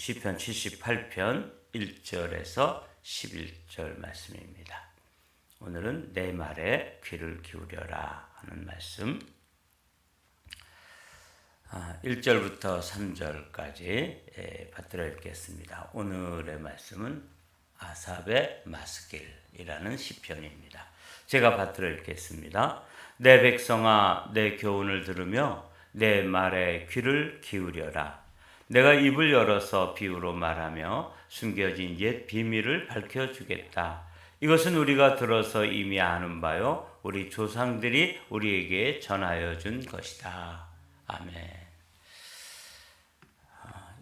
시편 78편 1절에서 11절 말씀입니다. 오늘은 내 말에 귀를 기울여라 하는 말씀. 1절부터 3절까지 받들어 읽겠습니다. 오늘의 말씀은 아삽의 마스길이라는 시편입니다. 제가 받들어 읽겠습니다. 내 백성아 내 교훈을 들으며 내 말에 귀를 기울여라. 내가 입을 열어서 비유로 말하며 숨겨진 옛 비밀을 밝혀주겠다. 이것은 우리가 들어서 이미 아는 바요. 우리 조상들이 우리에게 전하여 준 것이다. 아멘.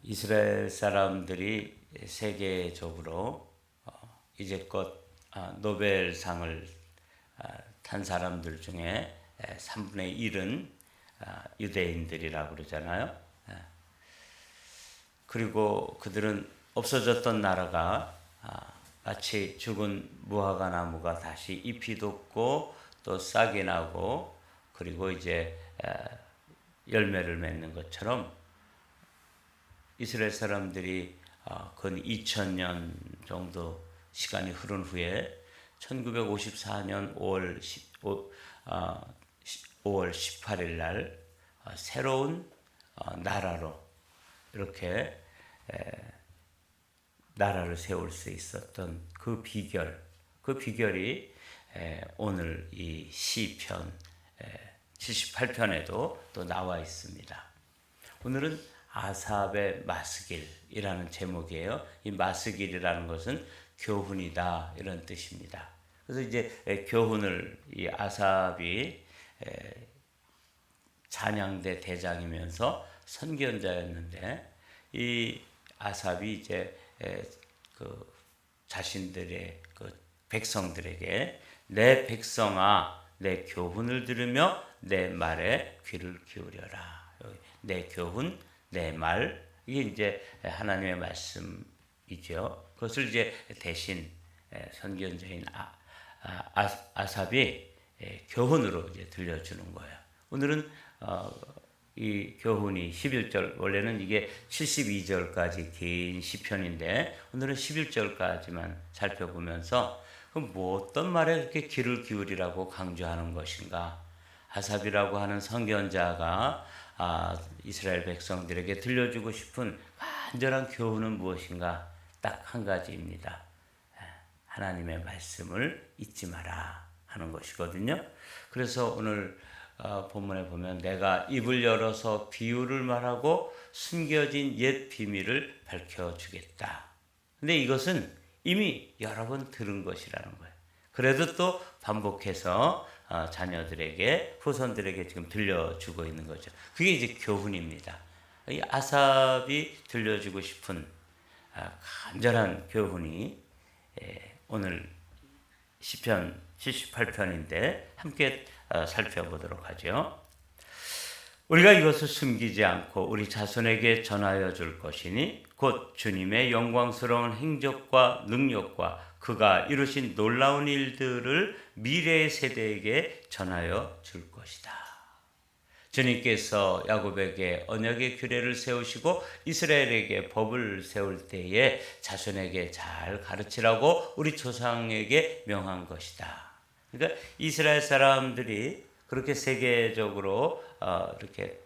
이스라엘 사람들이 세계적으로 이제껏 노벨상을 탄 사람들 중에 3분의 1은 유대인들이라고 그러잖아요. 그리고 그들은 없어졌던 나라가 마치 죽은 무화과 나무가 다시 잎이 돋고 또 싹이 나고 그리고 이제 열매를 맺는 것처럼 이스라엘 사람들이 근 2000년 정도 시간이 흐른 후에 1954년 5월 10, 5월 18일 날 새로운 나라로 이렇게 나라를 세울 수 있었던 그 비결, 그 비결이 오늘 이 시편 78편에도 또 나와 있습니다. 오늘은 아삽의 마스길이라는 제목이에요. 이 마스길이라는 것은 교훈이다 이런 뜻입니다. 그래서 이제 교훈을 이 아삽이 찬양대 대장이면서 선견자였는데 이 아삽이 이제 그 자신들의 그 백성들에게 내 백성아 내 교훈을 들으며 내 말에 귀를 기울여라. 내 교훈, 내 말 이게 이제 하나님의 말씀이죠. 그것을 이제 대신 선견자인 아, 아, 아삽이 교훈으로 이제 들려주는 거예요. 오늘은 어, 이 교훈이 11절 원래는 이게 72절까지 긴 시편인데 오늘은 11절까지만 살펴보면서 뭐 어떤 말에 그렇게 귀를 기울이라고 강조하는 것인가? 아삽이라고 하는 선견자가 아, 이스라엘 백성들에게 들려주고 싶은 간절한 교훈은 무엇인가? 딱 한 가지입니다. 하나님의 말씀을 잊지 마라 하는 것이거든요. 그래서 오늘 어, 본문에 보면 내가 입을 열어서 비유를 말하고 숨겨진 옛 비밀을 밝혀주겠다. 근데 이것은 이미 여러 번 들은 것이라는 거예요. 그래도 또 반복해서 어, 자녀들에게 후손들에게 지금 들려주고 있는 거죠. 그게 이제 교훈입니다. 이 아삽이 들려주고 싶은 아, 간절한 교훈이 오늘 시편 78편인데 함께 어, 살펴보도록 하죠. 우리가 이것을 숨기지 않고 우리 자손에게 전하여 줄 것이니 곧 주님의 영광스러운 행적과 능력과 그가 이루신 놀라운 일들을 미래 세대에게 전하여 줄 것이다. 주님께서 야곱에게 언약의 규례를 세우시고 이스라엘에게 법을 세울 때에 자손에게 잘 가르치라고 우리 조상에게 명한 것이다. 그러니까 이스라엘 사람들이 그렇게 세계적으로 어, 이렇게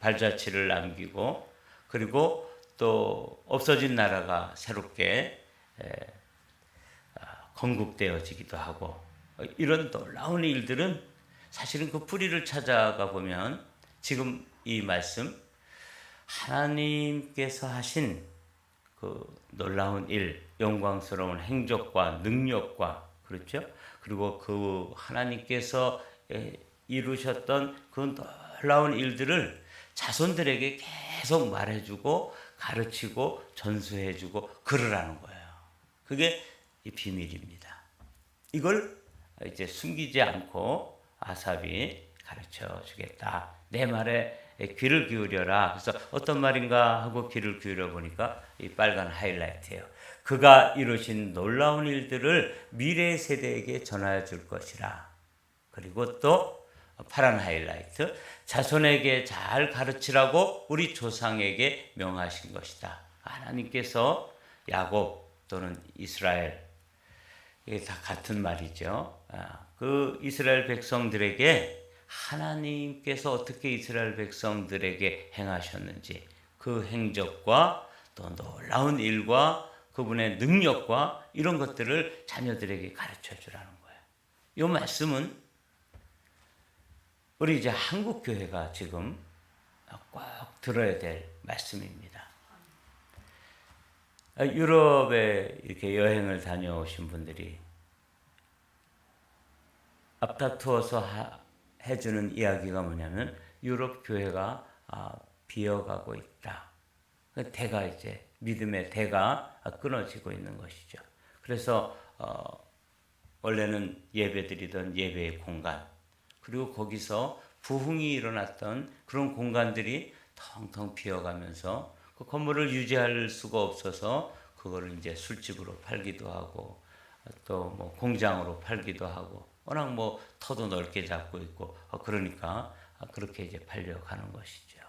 발자취를 남기고 그리고 또 없어진 나라가 새롭게 에, 아, 건국되어지기도 하고 이런 놀라운 일들은 사실은 그 뿌리를 찾아가 보면 지금 이 말씀 하나님께서 하신 그 놀라운 일, 영광스러운 행적과 능력과 그렇죠? 그리고 그 하나님께서 이루셨던 그 놀라운 일들을 자손들에게 계속 말해주고 가르치고 전수해주고 그러라는 거예요. 그게 이 비밀입니다. 이걸 이제 숨기지 않고 아삽이 가르쳐 주겠다. 내 말에 귀를 기울여라. 그래서 어떤 말인가 하고 귀를 기울여 보니까 이 빨간 하이라이트예요. 그가 이루신 놀라운 일들을 미래 세대에게 전하여 줄 것이라. 그리고 또 파란 하이라이트. 자손에게 잘 가르치라고 우리 조상에게 명하신 것이다. 하나님께서 야곱 또는 이스라엘 이게 다 같은 말이죠. 아, 그 이스라엘 백성들에게 하나님께서 어떻게 이스라엘 백성들에게 행하셨는지 그 행적과 또 놀라운 일과 그분의 능력과 이런 것들을 자녀들에게 가르쳐 주라는 거예요. 이 말씀은 우리 이제 한국 교회가 지금 꼭 들어야 될 말씀입니다. 유럽에 이렇게 여행을 다녀오신 분들이 앞다투어서 하, 해주는 이야기가 뭐냐면 유럽 교회가 아, 비어가고 있다. 그 대가 이제 믿음의 대가 끊어지고 있는 것이죠. 그래서 어, 원래는 예배드리던 예배의 공간 그리고 거기서 부흥이 일어났던 그런 공간들이 텅텅 비어가면서 그 건물을 유지할 수가 없어서 그거를 이제 술집으로 팔기도 하고 또 뭐 공장으로 팔기도 하고 워낙 뭐 터도 넓게 잡고 있고 그러니까 그렇게 이제 팔려가는 것이죠.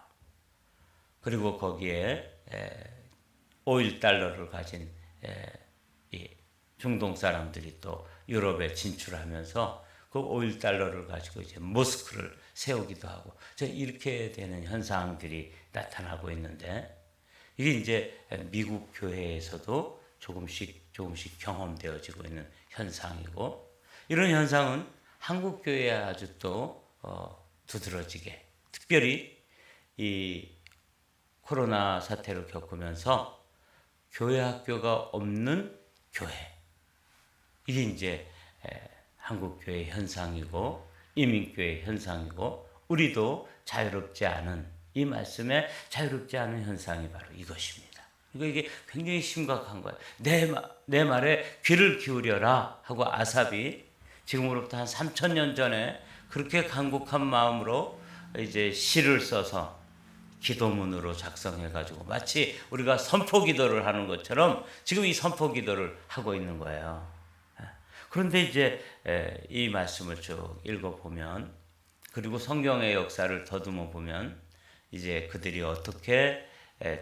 그리고 거기에 5일 달러를 가진 이 중동 사람들이 또 유럽에 진출하면서 그 5일 달러를 가지고 이제 모스크를 세우기도 하고 이렇게 되는 현상들이 나타나고 있는데 이게 이제 미국 교회에서도 조금씩 조금씩 경험되어지고 있는 현상이고 이런 현상은 한국 교회에 아주 또 어, 두드러지게 특별히 이 코로나 사태를 겪으면서 교회 학교가 없는 교회 이게 이제 한국 교회 현상이고 이민 교회 현상이고 우리도 자유롭지 않은 이 말씀에 자유롭지 않은 현상이 바로 이것입니다. 이거 이게 굉장히 심각한 거예요. 내, 내 말에 귀를 기울여라 하고 아삽이 지금으로부터 한 3천 년 전에 그렇게 간곡한 마음으로 이제 시를 써서 기도문으로 작성해 가지고 마치 우리가 선포 기도를 하는 것처럼 지금 이 선포 기도를 하고 있는 거예요. 그런데 이제 이 말씀을 쭉 읽어 보면 그리고 성경의 역사를 더듬어 보면 이제 그들이 어떻게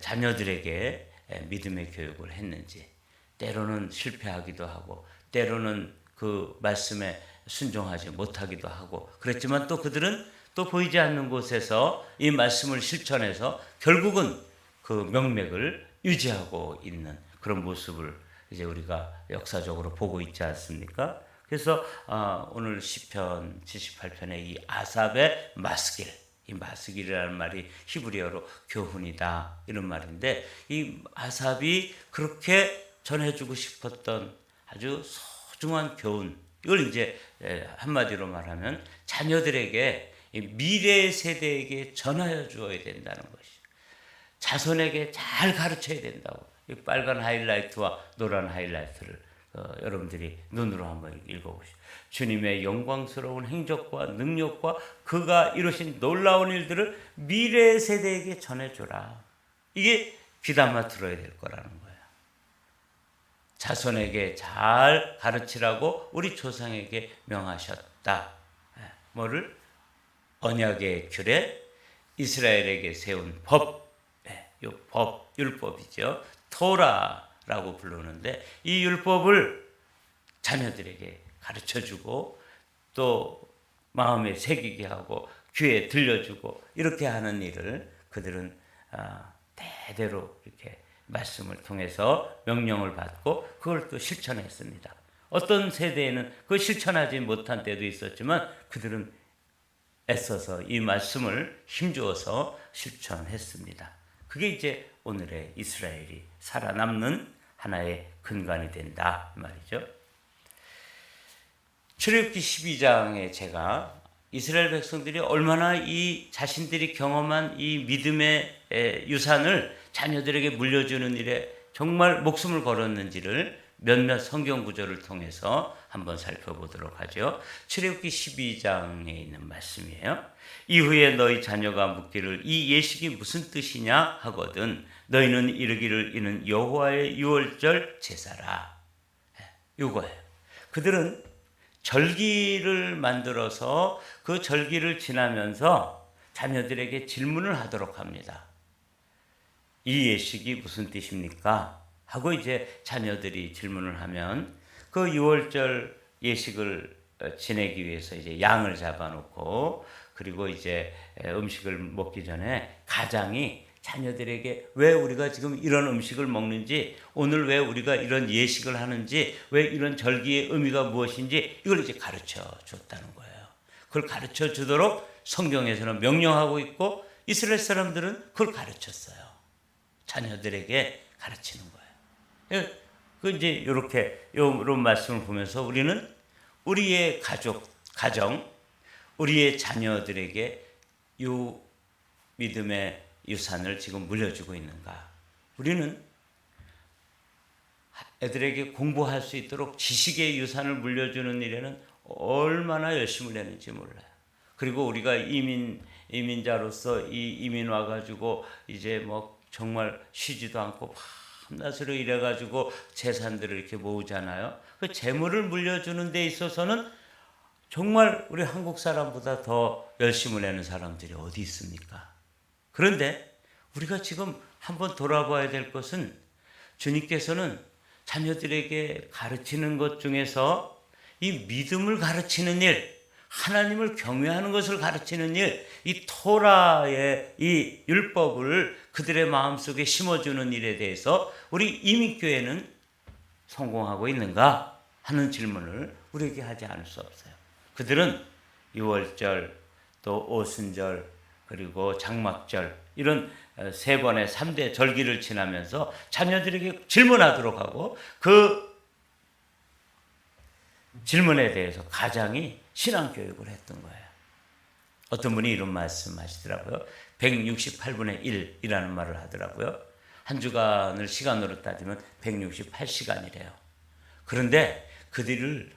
자녀들에게 믿음의 교육을 했는지 때로는 실패하기도 하고 때로는 그 말씀에 순종하지 못하기도 하고 그랬지만 또 그들은 또 보이지 않는 곳에서 이 말씀을 실천해서 결국은 그 명맥을 유지하고 있는 그런 모습을 이제 우리가 역사적으로 보고 있지 않습니까? 그래서 어, 오늘 시편 78편의 이 아삽의 마스길 이 마스길이라는 말이 히브리어로 교훈이다 이런 말인데 이 아삽이 그렇게 전해주고 싶었던 아주 소중한 교훈 이걸 이제 한마디로 말하면 자녀들에게 미래 세대에게 전하여 주어야 된다는 것이 자손에게 잘 가르쳐야 된다고 이 빨간 하이라이트와 노란 하이라이트를 어, 여러분들이 눈으로 한번 읽어보시죠. 주님의 영광스러운 행적과 능력과 그가 이루신 놀라운 일들을 미래 세대에게 전해줘라. 이게 귀담아 들어야 될 거라는 거예요. 자손에게 잘 가르치라고 우리 조상에게 명하셨다. 예, 뭐를? 언약의 규례, 이스라엘에게 세운 법, 예, 요 법, 율법이죠. 토라라고 부르는데 이 율법을 자녀들에게 가르쳐 주고 또 마음에 새기게 하고 귀에 들려주고 이렇게 하는 일을 그들은 아, 대대로 이렇게 말씀을 통해서 명령을 받고 그걸 또 실천했습니다. 어떤 세대에는 그 실천하지 못한 때도 있었지만 그들은 애써서 이 말씀을 힘주어서 실천했습니다. 그게 이제 오늘의 이스라엘이 살아남는 하나의 근간이 된다 말이죠. 출애굽기 12장에 제가 이스라엘 백성들이 얼마나 이 자신들이 경험한 이 믿음의 유산을 자녀들에게 물려주는 일에 정말 목숨을 걸었는지를 몇몇 성경 구절을 통해서 한번 살펴보도록 하죠. 출애굽기 12장에 있는 말씀이에요. 이후에 너희 자녀가 묻기를 이 예식이 무슨 뜻이냐 하거든 너희는 이르기를 이는 여호와의 유월절 제사라. 이거예요. 그들은 절기를 만들어서 그 절기를 지나면서 자녀들에게 질문을 하도록 합니다. 이 예식이 무슨 뜻입니까? 하고 이제 자녀들이 질문을 하면 그 6월절 예식을 어, 지내기 위해서 이제 양을 잡아놓고 그리고 이제 음식을 먹기 전에 가장이 자녀들에게 왜 우리가 지금 이런 음식을 먹는지 오늘 왜 우리가 이런 예식을 하는지 왜 이런 절기의 의미가 무엇인지 이걸 이제 가르쳐 줬다는 거예요. 그걸 가르쳐 주도록 성경에서는 명령하고 있고 이스라엘 사람들은 그걸 가르쳤어요. 자녀들에게 가르치는 거예요. 예, 그 이제 이렇게 이런 말씀을 보면서 우리는 우리의 가족, 가정, 우리의 자녀들에게 이 믿음의 유산을 지금 물려주고 있는가? 우리는 애들에게 공부할 수 있도록 지식의 유산을 물려주는 일에는 얼마나 열심을 내는지 몰라요. 그리고 우리가 이민 이민자로서 이 이민 와가지고 이제 뭐 정말 쉬지도 않고 밤낮으로 일해가지고 재산들을 이렇게 모으잖아요. 그 재물을 물려주는 데 있어서는 정말 우리 한국 사람보다 더 열심을 내는 사람들이 어디 있습니까? 그런데 우리가 지금 한번 돌아봐야 될 것은 주님께서는 자녀들에게 가르치는 것 중에서 이 믿음을 가르치는 일, 하나님을 경외하는 것을 가르치는 일, 이 토라의 이 율법을 그들의 마음속에 심어주는 일에 대해서 우리 이민교회는 성공하고 있는가 하는 질문을 우리에게 하지 않을 수 없어요. 그들은 유월절, 또 오순절, 그리고 장막절 이런 세 번의 3대 절기를 지나면서 자녀들에게 질문하도록 하고 그 질문에 대해서 가장이 신앙 교육을 했던 거예요. 어떤 분이 이런 말씀 하시더라고요. 168분의 1이라는 말을 하더라고요. 한 주간을 시간으로 따지면 168시간이래요. 그런데 그들을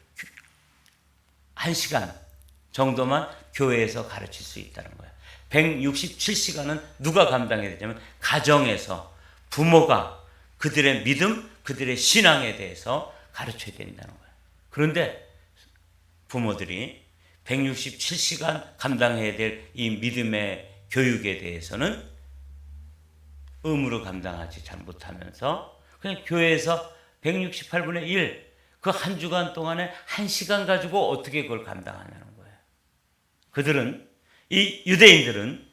한 시간 정도만 교회에서 가르칠 수 있다는 거예요. 167시간은 누가 감당해야 되냐면 가정에서 부모가 그들의 믿음, 그들의 신앙에 대해서 가르쳐야 된다는 거예요. 그런데 부모들이 167시간 감당해야 될 이 믿음의 교육에 대해서는 의무로 감당하지 잘 못하면서 그냥 교회에서 168분의 1, 그 한 주간 동안에 한 시간 가지고 어떻게 그걸 감당하냐는 거예요. 그들은, 이 유대인들은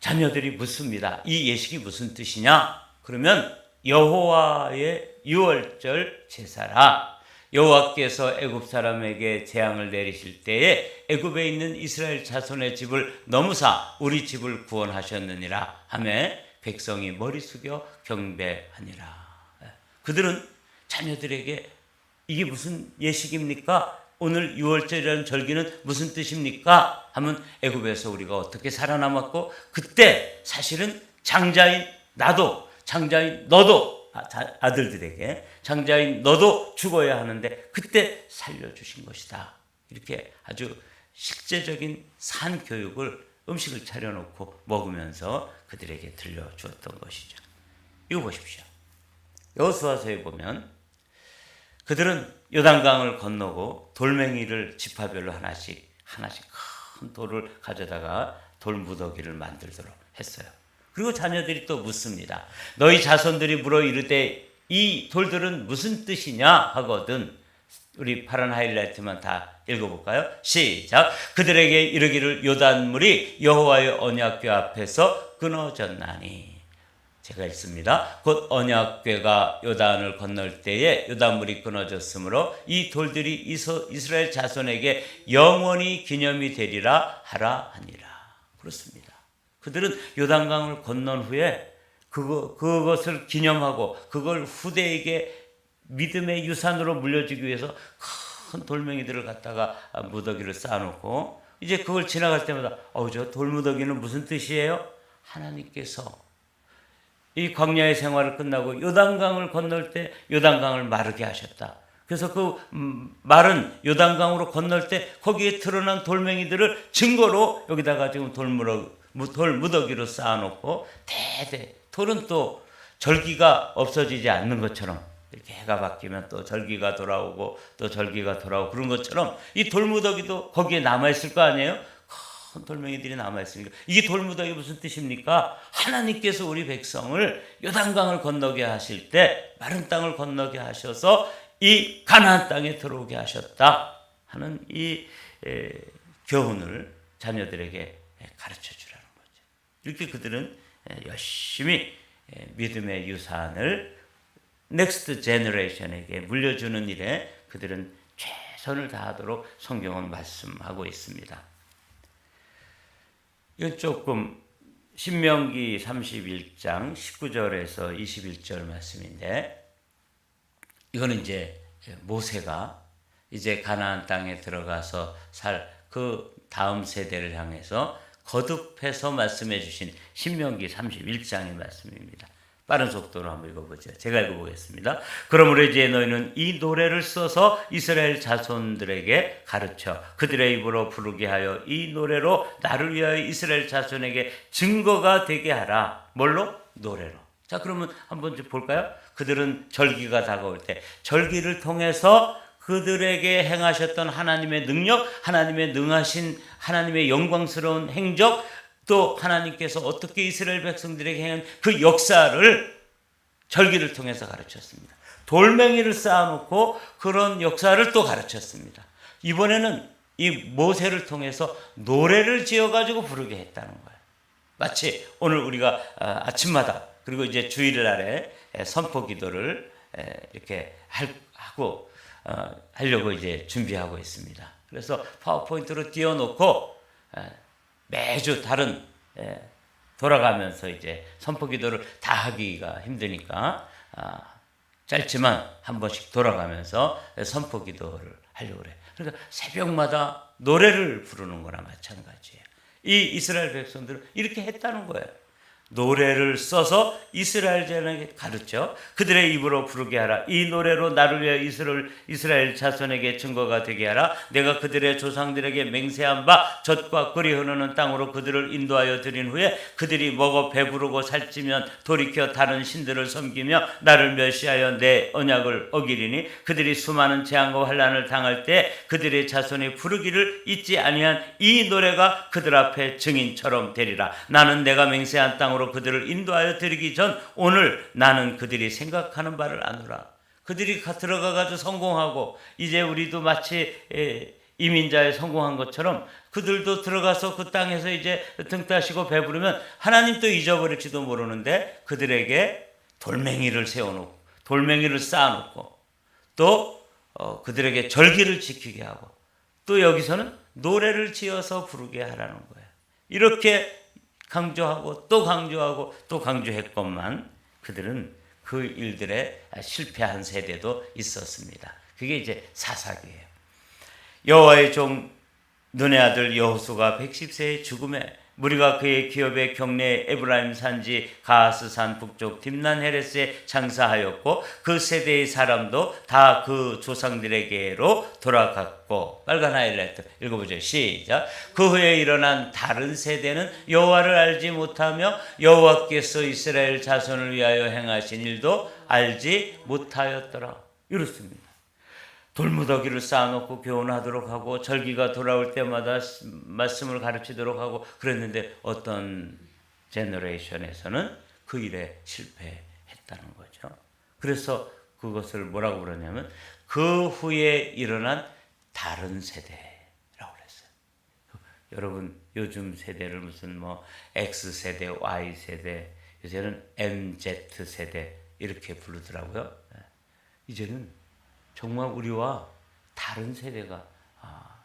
자녀들이 묻습니다. 이 예식이 무슨 뜻이냐? 그러면 여호와의 유월절 제사라. 여호와께서 애굽 사람에게 재앙을 내리실 때에 애굽에 있는 이스라엘 자손의 집을 넘으사 우리 집을 구원하셨느니라 하매 백성이 머리 숙여 경배하니라. 그들은 자녀들에게 이게 무슨 예식입니까? 오늘 6월절이라는 절기는 무슨 뜻입니까? 하면 애굽에서 우리가 어떻게 살아남았고 그때 사실은 장자인 나도 장자인 너도 아, 들들에게 장자인 너도 죽어야 하는데 그때 살려주신 것이다. 이렇게 아주 실제적인 산 교육을 음식을 차려놓고 먹으면서 그들에게 들려주었던 것이죠. 이거 보십시오. 여수와서에 보면 그들은 요단강을 건너고 돌멩이를 지파별로 하나씩 하나씩 큰 돌을 가져다가 돌무더기를 만들도록 했어요. 그리고 자녀들이 또 묻습니다. 너희 자손들이 물어 이르되 이 돌들은 무슨 뜻이냐 하거든. 우리 파란 하이라이트만 다 읽어볼까요? 시작. 그들에게 이르기를 요단물이 여호와의 언약궤 앞에서 끊어졌나니. 제가 읽습니다. 곧 언약궤가 요단을 건널 때에 요단물이 끊어졌으므로 이 돌들이 이스라엘 자손에게 영원히 기념이 되리라 하라 하니라. 그렇습니다. 그들은 요단강을 건넌 후에 그거, 그것을 기념하고 그걸 후대에게 믿음의 유산으로 물려주기 위해서 큰 돌멩이들을 갖다가 무더기를 쌓아놓고 이제 그걸 지나갈 때마다 어우 저 돌무더기는 무슨 뜻이에요? 하나님께서 이 광야의 생활을 끝나고 요단강을 건널 때 요단강을 마르게 하셨다. 그래서 그 음, 마른 요단강으로 건널 때 거기에 드러난 돌멩이들을 증거로 여기다가 지금 돌무러 돌 무더기로 쌓아놓고 대대 돌은 또 절기가 없어지지 않는 것처럼 이렇게 해가 바뀌면 또 절기가 돌아오고 또 절기가 돌아오고 그런 것처럼 이 돌무더기도 거기에 남아 있을 거 아니에요? 돌멩이들이 남아 있습니까? 이게 돌무더기 무슨 뜻입니까? 하나님께서 우리 백성을 요단강을 건너게 하실 때 마른 땅을 건너게 하셔서 이 가나안 땅에 들어오게 하셨다 하는 이 에, 교훈을 자녀들에게 가르쳐 거죠. 이렇게 그들은 에, 열심히 에, 믿음의 유산을 넥스트 제너레이션에게 물려주는 일에 그들은 최선을 다하도록 성경은 말씀하고 있습니다. 이건 조금 신명기 31장 19절에서 21절 말씀인데 이거는 이제 모세가 이제 가나안 땅에 들어가서 살 그 다음 세대를 향해서 거듭해서 말씀해 주신 신명기 31장의 말씀입니다. 빠른 속도로 한번 읽어보죠. 제가 읽어보겠습니다. 그러므로 이제 너희는 이 노래를 써서 이스라엘 자손들에게 가르쳐 그들의 입으로 부르게 하여 이 노래로 나를 위하여 이스라엘 자손에게 증거가 되게 하라. 뭘로? 노래로. 자, 그러면 한번 좀 볼까요? 그들은 절기가 다가올 때 절기를 통해서 그들에게 행하셨던 하나님의 능력, 하나님의 능하신 하나님의 영광스러운 행적, 또 하나님께서 어떻게 이스라엘 백성들에게 행한 그 역사를 절기를 통해서 가르쳤습니다. 돌멩이를 쌓아놓고 그런 역사를 또 가르쳤습니다. 이번에는 이 모세를 통해서 노래를 지어가지고 부르게 했다는 거예요. 마치 오늘 우리가 아침마다 그리고 이제 주일날에 선포 기도를 이렇게 하고 어, 하려고 이제 준비하고 있습니다. 그래서 파워포인트로 띄워놓고 매주 다른 돌아가면서 이제 선포 기도를 다 하기가 힘드니까 아, 짧지만 한 번씩 돌아가면서 선포 기도를 하려고 그래. 그러니까 새벽마다 노래를 부르는 거나 마찬가지예요. 이 이스라엘 백성들은 이렇게 했다는 거예요. 노래를 써서 이스라엘 자에게 가르쳐 그들의 입으로 부르게 하라. 이 노래로 나를 위해 이스라엘, 이스라엘 자손에게 증거가 되게 하라. 내가 그들의 조상들에게 맹세한 바 젖과 꿀이 흐르는 땅으로 그들을 인도하여 드린 후에 그들이 먹어 배부르고 살찌면 돌이켜 다른 신들을 섬기며 나를 멸시하여 내 언약을 어기리니 그들이 수많은 재앙과 환란을 당할 때 그들의 자손이 부르기를 잊지 아니한 이 노래가 그들 앞에 증인처럼 되리라. 나는 내가 맹세한 땅 땅으로 그들을 인도하여 드리기 전 오늘 나는 그들이 생각하는 바를 아노라. 그들이 들어가 가지고 성공하고 이제 우리도 마치 이민자에 성공한 것처럼 그들도 들어가서 그 땅에서 이제 등 따시고 배부르면 하나님도 잊어버릴지도 모르는데 그들에게 돌멩이를 세워놓고 돌멩이를 쌓아놓고 또 어, 그들에게 절기를 지키게 하고 또 여기서는 노래를 지어서 부르게 하라는 거예요. 이렇게 강조하고 또 강조하고 또 강조했건만 그들은 그 일들에 실패한 세대도 있었습니다. 그게 이제 사사기예요. 여호와의 종 눈의 아들 여호수가 110세의 죽음에 무리가 그의 기업의 경내 에브라임 산지 가하스 산 북쪽 딥난 헤레스에 장사하였고 그 세대의 사람도 다 그 조상들에게로 돌아갔고. 빨간 하이라이트 읽어보죠. 시작. 그 후에 일어난 다른 세대는 여호와를 알지 못하며 여호와께서 이스라엘 자손을 위하여 행하신 일도 알지 못하였더라. 이렇습니다. 돌무더기를 쌓아놓고 교훈하도록 하고 절기가 돌아올 때마다 말씀을 가르치도록 하고 그랬는데 어떤 제너레이션에서는 그 일에 실패했다는 거죠. 그래서 그것을 뭐라고 그러냐면 그 후에 일어난 다른 세대라고 그랬어요. 여러분 요즘 세대를 무슨 뭐 X 세대, Y 세대, 요새는 MZ 세대 이렇게 부르더라고요. 예. 이제는 정말 우리와 다른 세대가 아,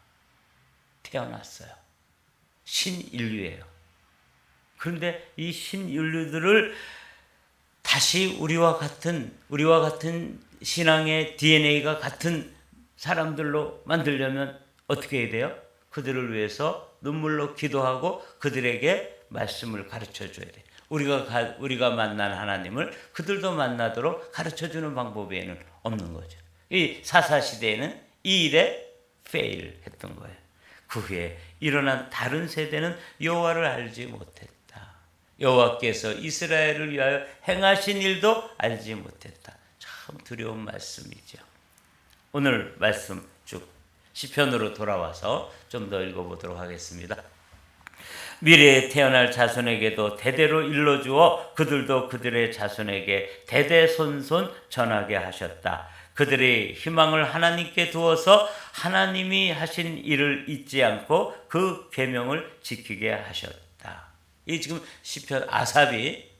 태어났어요. 신인류예요. 그런데 이 신인류들을 다시 우리와 같은 우리와 같은 신앙의 DNA가 같은 사람들로 만들려면 어떻게 해야 돼요? 그들을 위해서 눈물로 기도하고 그들에게 말씀을 가르쳐 줘야 돼. 우리가 가, 우리가 만난 하나님을 그들도 만나도록 가르쳐 주는 방법 에는 없는 거죠. 이 사사 시대에는 이 일에 fail 했던 거예요. 그 후에 일어난 다른 세대는 여호와를 알지 못했다. 여호와께서 이스라엘을 위하여 행하신 일도 알지 못했다. 참 두려운 말씀이죠. 오늘 말씀 쭉 시편으로 돌아와서 좀 더 읽어보도록 하겠습니다. 미래에 태어날 자손에게도 대대로 일러주어 그들도 그들의 자손에게 대대손손 전하게 하셨다. 그들의 희망을 하나님께 두어서 하나님이 하신 일을 잊지 않고 그 계명을 지키게 하셨다. 이 지금 시편 아삽이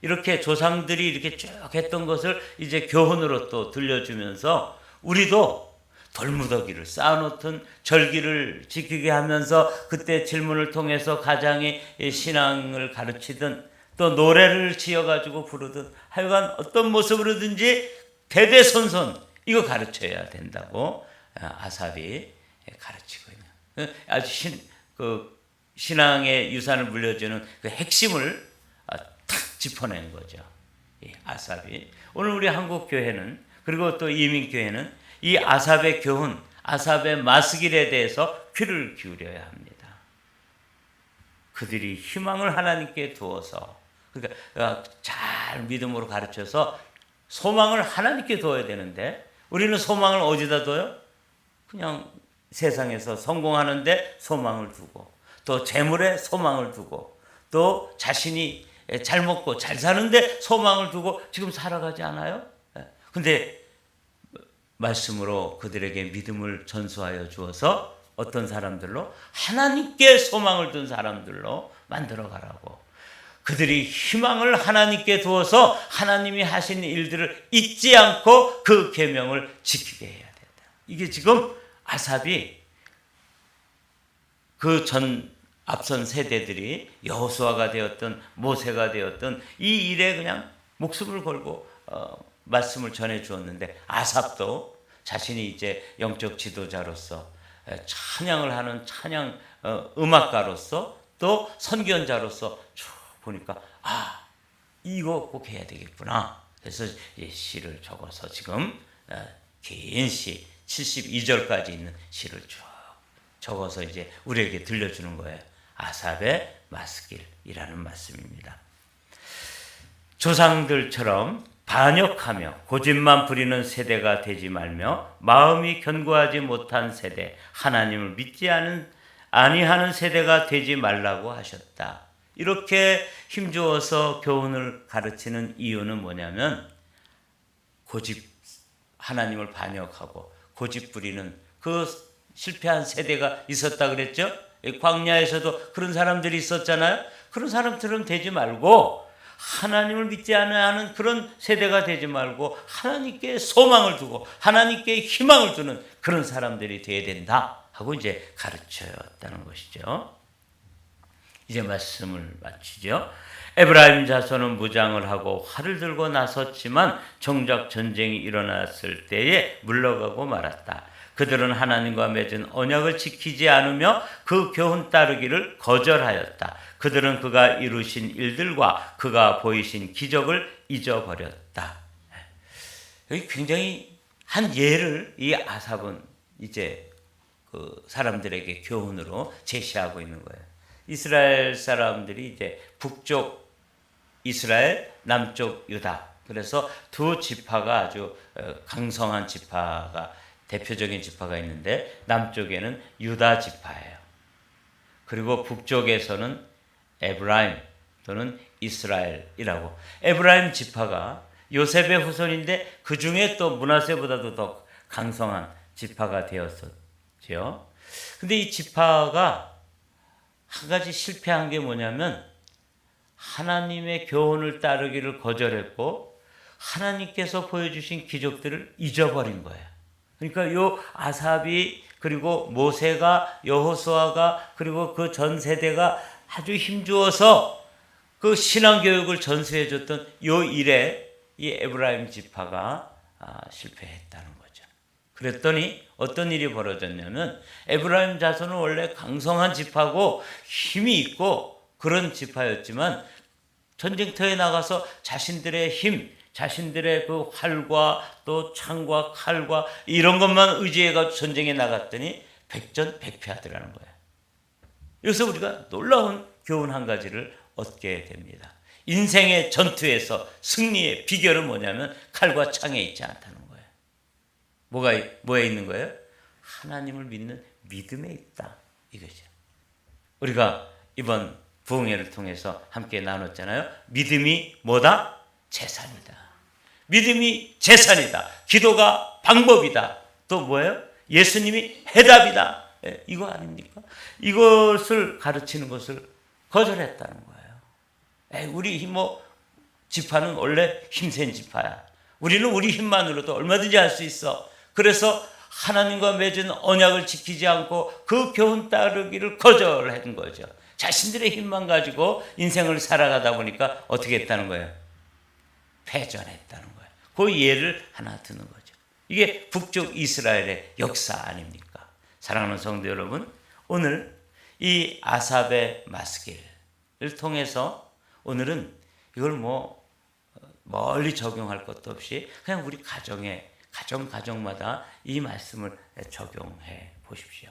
이렇게 조상들이 이렇게 쭉 했던 것을 이제 교훈으로 또 들려주면서 우리도 돌무더기를 쌓아놓던 절기를 지키게 하면서 그때 질문을 통해서 가장의 신앙을 가르치든 또 노래를 지어가지고 부르든 하여간 어떤 모습으로든지 대대손손 이거 가르쳐야 된다고 아삽이 가르치고 있는 아주 신, 그 신앙의 유산을 물려주는 그 핵심을 탁 짚어낸 거죠. 이 아삽이 오늘 우리 한국 교회는 그리고 또 이민 교회는 이 아삽의 교훈, 아삽의 마스길에 대해서 귀를 기울여야 합니다. 그들이 희망을 하나님께 두어서 그러니까 잘 믿음으로 가르쳐서 소망을 하나님께 둬야 되는데 우리는 소망을 어디다 둬요? 그냥 세상에서 성공하는데 소망을 두고 또 재물에 소망을 두고 또 자신이 잘 먹고 잘 사는데 소망을 두고 지금 살아가지 않아요? 근데 말씀으로 그들에게 믿음을 전수하여 주어서 어떤 사람들로 하나님께 소망을 둔 사람들로 만들어 가라고. 그들이 희망을 하나님께 두어서 하나님이 하신 일들을 잊지 않고 그 계명을 지키게 해야 된다. 이게 지금 아삽이 그 전 앞선 세대들이 여호수아가 되었던 모세가 되었던 이 일에 그냥 목숨을 걸고 어, 말씀을 전해 주었는데 아삽도 자신이 이제 영적 지도자로서 찬양을 하는 찬양 어, 음악가로서 또 선견자로서 쭉 보니까 아 이거 꼭 해야 되겠구나. 그래서 시를 적어서 지금 어, 긴시 72절까지 있는 시를 쭉 적어서 이제 우리에게 들려주는 거예요. 아삽의 마스길이라는 말씀입니다. 조상들처럼 반역하며 고집만 부리는 세대가 되지 말며 마음이 견고하지 못한 세대, 하나님을 믿지 않은 아니하는 세대가 되지 말라고 하셨다. 이렇게 힘주어서 교훈을 가르치는 이유는 뭐냐면 고집 하나님을 반역하고 고집 부리는 그 실패한 세대가 있었다 그랬죠? 광야에서도 그런 사람들이 있었잖아요. 그런 사람들은 되지 말고 하나님을 믿지 않는 그런 세대가 되지 말고 하나님께 소망을 두고 하나님께 희망을 두는 그런 사람들이 되어야 된다 하고 이제 가르쳐였다는 것이죠. 이제 말씀을 마치죠. 에브라임 자손은 무장을 하고 활을 들고 나섰지만 정작 전쟁이 일어났을 때에 물러가고 말았다. 그들은 하나님과 맺은 언약을 지키지 않으며 그 교훈 따르기를 거절하였다. 그들은 그가 이루신 일들과 그가 보이신 기적을 잊어버렸다. 여기 굉장히 한 예를 이 아삽은 이제 그 사람들에게 교훈으로 제시하고 있는 거예요. 이스라엘 사람들이 이제 북쪽 이스라엘, 남쪽 유다. 그래서 두 지파가 아주 어, 강성한 지파가 대표적인 지파가 있는데 남쪽에는 유다 지파예요. 그리고 북쪽에서는 에브라임 또는 이스라엘이라고. 에브라임 지파가 요셉의 후손인데 그 중에 또 문하세보다도 더 강성한 지파가 되었었죠. 근데 이 지파가 한 가지 실패한 게 뭐냐면 하나님의 교훈을 따르기를 거절했고 하나님께서 보여주신 기적들을 잊어버린 거예요. 그러니까 요 아삽이 그리고 모세가 여호수아가 그리고 그 전 세대가 아주 힘주어서 그 신앙 교육을 전수해 줬던 요 일에 이 에브라임 지파가 아, 실패했다는. 그랬더니 어떤 일이 벌어졌냐면 에브라임 자손은 원래 강성한 지파고 힘이 있고 그런 지파였지만 전쟁터에 나가서 자신들의 힘, 자신들의 그 활과 또 창과 칼과 이런 것만 의지해가 전쟁에 나갔더니 백전백패하더라는 거예요. 여기서 우리가 놀라운 교훈 한 가지를 얻게 됩니다. 인생의 전투에서 승리의 비결은 뭐냐면 칼과 창에 있지 않다는 거예요. 뭐가 뭐에 있는 거예요? 하나님을 믿는 믿음에 있다 이거죠. 우리가 이번 부흥회를 통해서 함께 나눴잖아요. 믿음이 뭐다? 재산이다. 믿음이 재산이다. 기도가 방법이다. 또 뭐예요? 예수님이 해답이다. 예, 이거 아닙니까? 이것을 가르치는 것을 거절했다는 거예요. 에이, 우리 힘 뭐 지파는 원래 힘센 지파야. 우리는 우리 힘만으로도 얼마든지 할 수 있어. 그래서 하나님과 맺은 언약을 지키지 않고 그 교훈 따르기를 거절한 거죠. 자신들의 힘만 가지고 인생을 살아가다 보니까 어떻게 했다는 거예요? 패전했다는 거예요. 그 예를 하나 드는 거죠. 이게 북쪽 이스라엘의 역사 아닙니까? 사랑하는 성도 여러분, 오늘 이 아삽의 마스길을 통해서 오늘은 이걸 뭐 멀리 적용할 것도 없이 그냥 우리 가정에 가정 가정마다 이 말씀을 적용해 보십시오.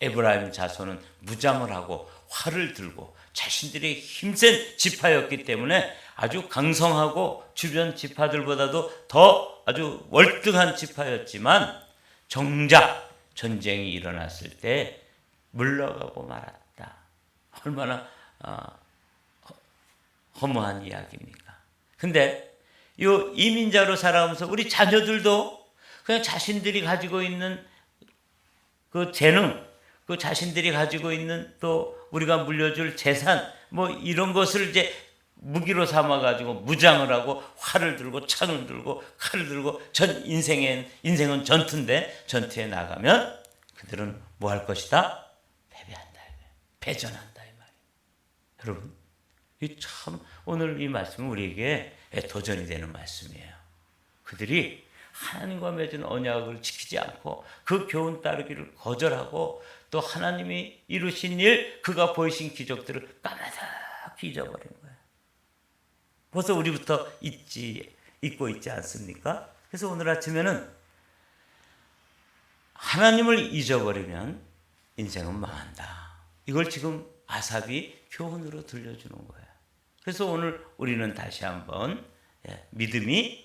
에브라임 자손은 무장을 하고 활을 들고 자신들의 힘센 지파였기 때문에 아주 강성하고 주변 지파들보다도 더 아주 월등한 지파였지만 정작 전쟁이 일어났을 때 물러가고 말았다. 얼마나 어, 허무한 이야기입니까? 근데 이 이민자로 살아오면서 우리 자녀들도 그냥 자신들이 가지고 있는 그 재능, 그 자신들이 가지고 있는 또 우리가 물려줄 재산, 뭐 이런 것을 이제 무기로 삼아 가지고 무장을 하고 활을 들고 창을 들고 칼을 들고 전 인생엔 인생은 전투인데 전투에 나가면 그들은 뭐 할 것이다? 패배한다. 패전한다 이 말이에요. 여러분, 이 참 오늘 이 말씀은 우리에게 도전이 되는 말씀이에요. 그들이 하나님과 맺은 언약을 지키지 않고 그 교훈 따르기를 거절하고 또 하나님이 이루신 일, 그가 보이신 기적들을 까마득히 잊어버린 거예요. 벌써 우리부터 잊지, 잊고 있지 않습니까? 그래서 오늘 아침에는 하나님을 잊어버리면 인생은 망한다. 이걸 지금 아삽이 교훈으로 들려주는 거예요. 그래서 오늘 우리는 다시 한번 예, 믿음이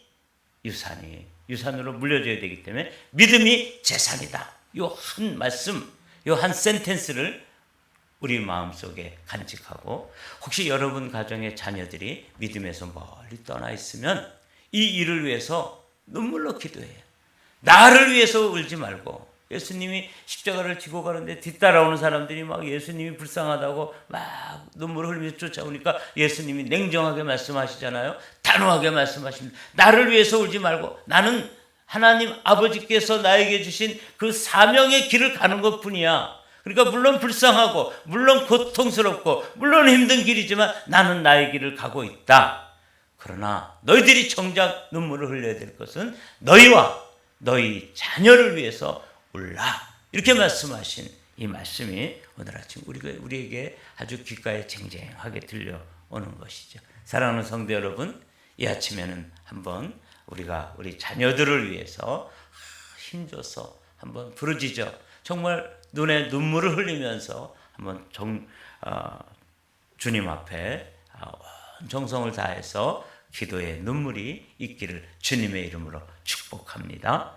유산이 유산으로 물려줘야 되기 때문에 믿음이 재산이다. 요 한 말씀, 요 한 센텐스를 우리 마음속에 간직하고 혹시 여러분 가정의 자녀들이 믿음에서 멀리 떠나 있으면 이 일을 위해서 눈물로 기도해요. 나를 위해서 울지 말고 예수님이 십자가를 지고 가는데 뒤따라오는 사람들이 막 예수님이 불쌍하다고 막 눈물을 흘리면서 쫓아오니까 예수님이 냉정하게 말씀하시잖아요. 단호하게 말씀하십니다. 나를 위해서 울지 말고 나는 하나님 아버지께서 나에게 주신 그 사명의 길을 가는 것 뿐이야. 그러니까 물론 불쌍하고 물론 고통스럽고 물론 힘든 길이지만 나는 나의 길을 가고 있다. 그러나 너희들이 정작 눈물을 흘려야 될 것은 너희와 너희 자녀를 위해서 울라. 이렇게 말씀하신 이 말씀이 오늘 아침 우리에게 아주 귓가에 쟁쟁하게 들려오는 것이죠. 사랑하는 성도 여러분, 이 아침에는 한번 우리가 우리 자녀들을 위해서 힘줘서 한번 부르짖어 정말 눈에 눈물을 흘리면서 한번 정, 어, 주님 앞에 온 정성을 다해서 기도의 눈물이 있기를 주님의 이름으로 축복합니다.